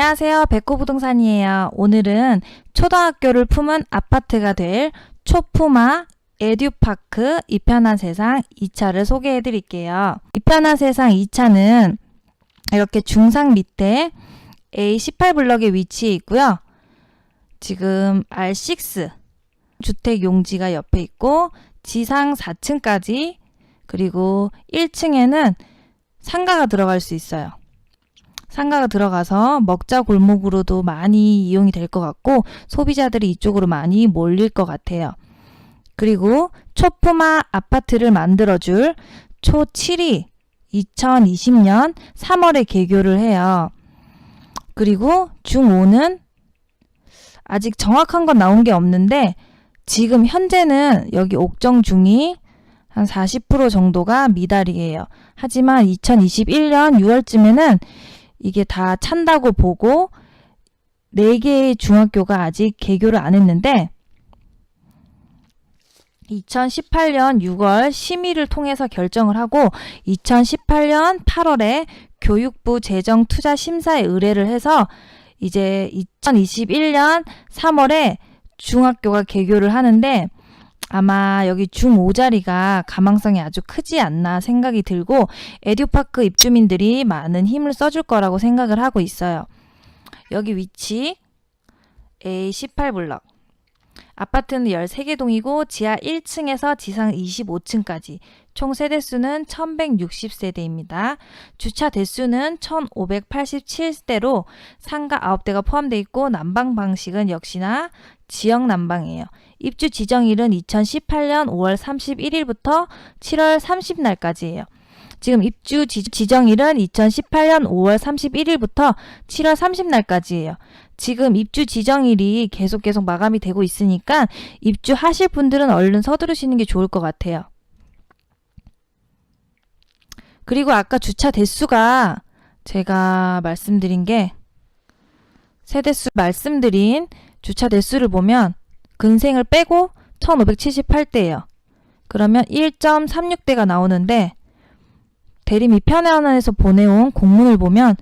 안녕하세요. 백호부동산이에요. 오늘은 초등학교를 품은 아파트가 될 초푸마 에듀파크 이 편한 세상 2차를 소개해 드릴게요. 이 편한 세상 2차는 이렇게 중상 밑에 A18블럭에 위치해 있고요. 지금 R6 주택 용지가 옆에 있고 지상 4층까지 그리고 1층에는 상가가 들어갈 수 있어요. 상가가 들어가서 먹자 골목으로도 많이 이용이 될 것 같고 소비자들이 이쪽으로 많이 몰릴 것 같아요. 그리고 초푸마 아파트를 만들어줄 초7이 2020년 3월에 개교를 해요. 그리고 중5는 아직 정확한 건 나온 게 없는데 지금 현재는 여기 옥정 중이 한 40% 정도가 미달이에요. 하지만 2021년 6월쯤에는 이게 다 찬다고 보고 4개의 중학교가 아직 개교를 안 했는데 2018년 6월 심의를 통해서 결정을 하고 2018년 8월에 교육부 재정 투자 심사에 의뢰를 해서 이제 2021년 3월에 중학교가 개교를 하는데 아마 여기 중 5자리가 가망성이 아주 크지 않나 생각이 들고 에듀파크 입주민들이 많은 힘을 써줄 거라고 생각을 하고 있어요. 여기 위치 A18블럭 아파트는 13개 동이고 지하 1층에서 지상 25층까지 총 세대수는 1160세대입니다. 주차 대수는 1587대로 상가 9대가 포함되어 있고 난방 방식은 역시나 지역 난방이에요. 입주 지정일은 2018년 5월 31일부터 7월 30날까지예요. 지금 입주 지, 지정일은 2018년 5월 31일부터 7월 30날까지예요. 지금 입주 지정일이 계속 계속 마감이 되고 있으니까 입주하실 분들은 얼른 서두르시는 게 좋을 것 같아요. 그리고 아까 주차 대수가 제가 말씀드린 게 세대수 말씀드린 주차 대수를 보면 근생을 빼고 1578대예요. 그러면 1.36대가 나오는데 대림 이편안에서 보내온 공문을 보면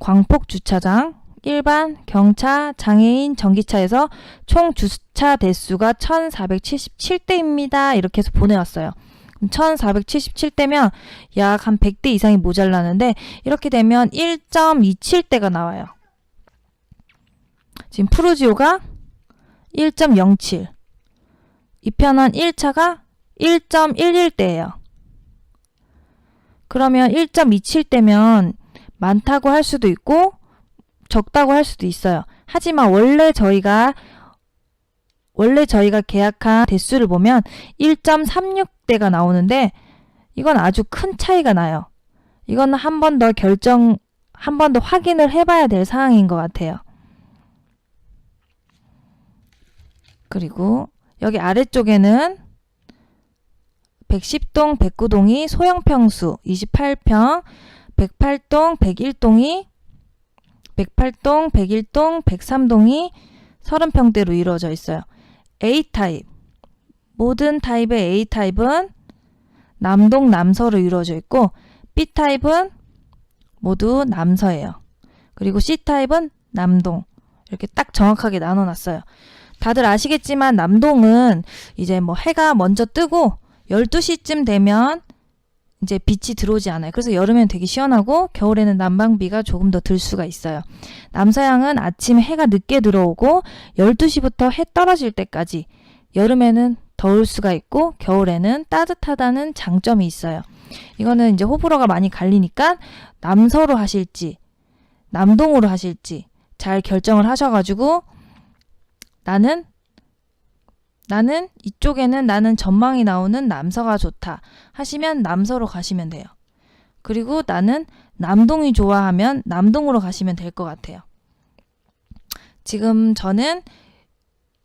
광폭 주차장, 일반, 경차, 장애인, 전기차에서 총 주차 대수가 1477대입니다. 이렇게 해서 보내왔어요. 1477대면 약 한 100대 이상이 모자라는데 이렇게 되면 1.27대가 나와요. 지금 푸르지오가 1.07 이편한 1차가 1.11대예요. 그러면 1.27대면 많다고 할 수도 있고 적다고 할 수도 있어요. 하지만 원래 저희가 원래 저희가 계약한 대수를 보면 1.36대가 나오는데 이건 아주 큰 차이가 나요. 이건 한 번 더 결정 한 번 더 확인을 해봐야 될 상황인 것 같아요. 그리고 여기 아래쪽에는 110동, 109동이 소형평수 28평, 108동, 101동이 108동, 101동, 103동이 30평대로 이루어져 있어요. A타입. 모든 타입의 A타입은 남동, 남서로 이루어져 있고 B타입은 모두 남서예요. 그리고 C타입은 남동. 이렇게 딱 정확하게 나눠 놨어요. 다들 아시겠지만 남동은 이제 뭐 해가 먼저 뜨고 12시쯤 되면 이제 빛이 들어오지 않아요. 그래서 여름엔 되게 시원하고 겨울에는 난방비가 조금 더 들 수가 있어요. 남서양은 아침에 해가 늦게 들어오고 12시부터 해 떨어질 때까지 여름에는 더울 수가 있고 겨울에는 따뜻하다는 장점이 있어요. 이거는 이제 호불호가 많이 갈리니까 남서로 하실지 남동으로 하실지 잘 결정을 하셔가지고 나는 나는 이쪽에는 나는 전망이 나오는 남서가 좋다 하시면 남서로 가시면 돼요. 그리고 나는 남동이 좋아하면 남동으로 가시면 될 것 같아요. 지금 저는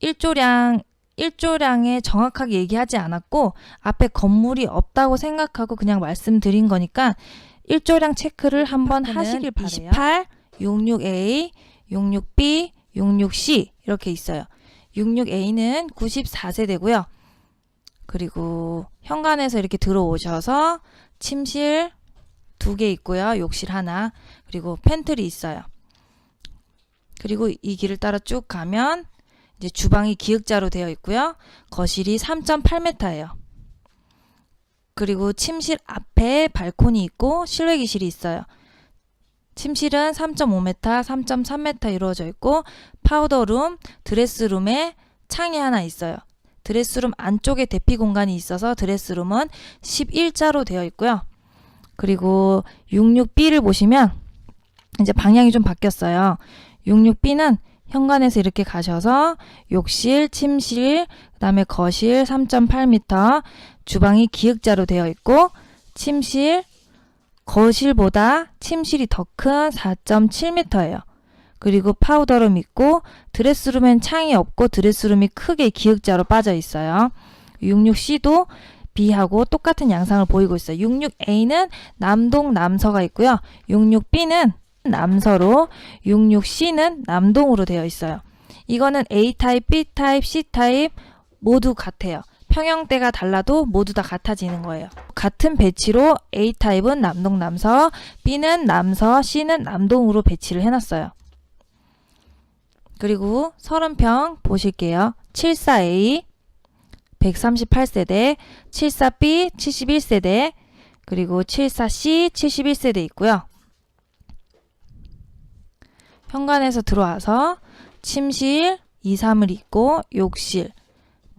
1조량 1조량에 정확하게 얘기하지 않았고 앞에 건물이 없다고 생각하고 그냥 말씀드린 거니까 1조량 체크를 한번 하시길 바래요. 28, 66A, 66B, 66C 이렇게 있어요. 66A는 94세대고요. 그리고 현관에서 이렇게 들어오셔서 침실 두 개 있고요. 욕실 하나. 그리고 팬트리 있어요. 그리고 이 길을 따라 쭉 가면 이제 주방이 기역자로 되어 있고요. 거실이 3.8m예요. 그리고 침실 앞에 발코니 있고 실외기실이 있어요. 침실은 3.5m, 3.3m 이루어져 있고 파우더룸, 드레스룸에 창이 하나 있어요. 드레스룸 안쪽에 대피 공간이 있어서 드레스룸은 11자로 되어 있고요. 그리고 66B를 보시면 이제 방향이 좀 바뀌었어요. 66B는 현관에서 이렇게 가셔서 욕실, 침실, 그다음에 거실 3.8m, 주방이 기역자로 되어 있고 침실, 거실보다 침실이 더 큰 4.7m예요. 그리고 파우더룸 있고 드레스룸엔 창이 없고 드레스룸이 크게 기역자로 빠져 있어요. 66C도 B하고 똑같은 양상을 보이고 있어요. 66A는 남동 남서가 있고요. 66B는 남서로 66C는 남동으로 되어 있어요. 이거는 A 타입, B 타입, C 타입 모두 같아요. 평형대가 달라도 모두 다 같아지는 거예요. 같은 배치로 A 타입은 남동 남서, B는 남서, C는 남동으로 배치를 해놨어요. 그리고 30평 보실게요. 74A 138세대, 74B 71세대, 그리고 74C 71세대 있고요. 현관에서 들어와서 침실 2, 3을 있고 욕실,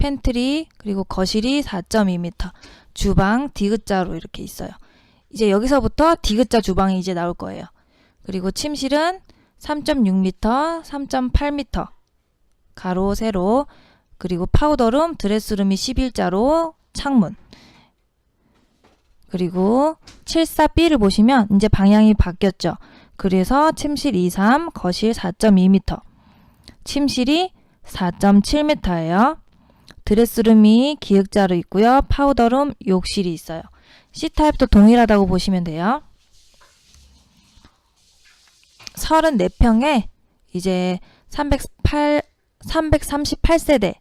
팬트리, 그리고 거실이 4.2m, 주방 디귿자로 이렇게 있어요. 이제 여기서부터 디귿자 주방이 이제 나올 거예요. 그리고 침실은 3.6m, 3.8m, 가로, 세로, 그리고 파우더룸, 드레스룸이 11자로 창문. 그리고 74B를 보시면 이제 방향이 바뀌었죠. 그래서 침실 2, 3, 거실 4.2m. 침실이 4.7m예요. 드레스룸이 기역자로 있고요. 파우더룸, 욕실이 있어요. C타입도 동일하다고 보시면 돼요. 34평에 이제 308, 338세대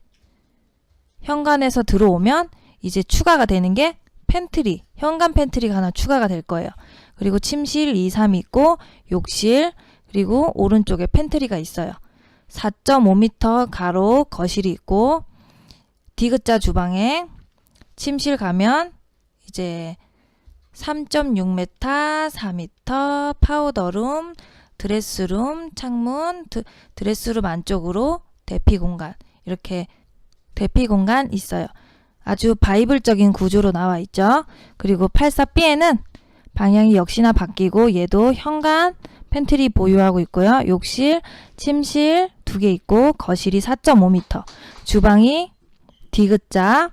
현관에서 들어오면 이제 추가가 되는 게 팬트리, 현관 팬트리가 하나 추가가 될 거예요. 그리고 침실 2, 3 있고 욕실 그리고 오른쪽에 팬트리가 있어요. 4.5m 가로 거실이 있고 디귿자 주방에 침실 가면 이제 3.6m, 4m 파우더룸, 드레스룸, 창문, 드, 드레스룸 안쪽으로 대피 공간 이렇게 대피 공간 있어요. 아주 바이블적인 구조로 나와 있죠. 그리고 84B에는 방향이 역시나 바뀌고 얘도 현관 팬트리 보유하고 있고요. 욕실, 침실 두 개 있고 거실이 4.5m, 주방이 디귿자,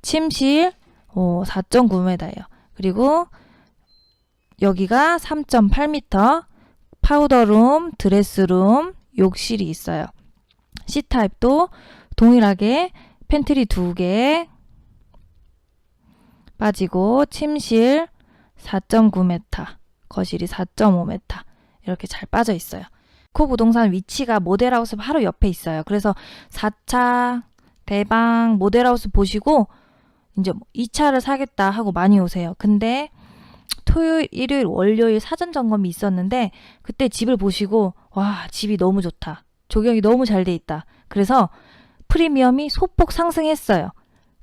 침실 어, 4.9m예요. 그리고 여기가 3.8m, 파우더룸, 드레스룸, 욕실이 있어요. C타입도 동일하게 팬트리 두 개 빠지고 침실 4.9m, 거실이 4.5m 이렇게 잘 빠져 있어요. 코 부동산 위치가 모델하우스 바로 옆에 있어요. 그래서 4차 대방 모델하우스 보시고 이제 이 차를 사겠다 하고 많이 오세요. 근데 토요일, 일요일, 월요일 사전 점검이 있었는데 그때 집을 보시고 와 집이 너무 좋다. 조경이 너무 잘 돼 있다. 그래서 프리미엄이 소폭 상승했어요.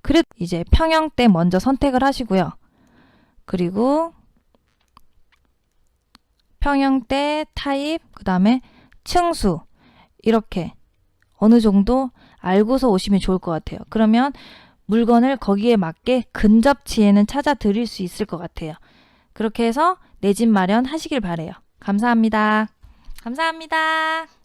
그래 이제 평형대 먼저 선택을 하시고요. 그리고 평형대 타입 그 다음에 층수 이렇게 어느 정도 알고서 오시면 좋을 것 같아요. 그러면 물건을 거기에 맞게 근접치에는 찾아 드릴 수 있을 것 같아요. 그렇게 해서 내 집 마련 하시길 바래요. 감사합니다. 감사합니다.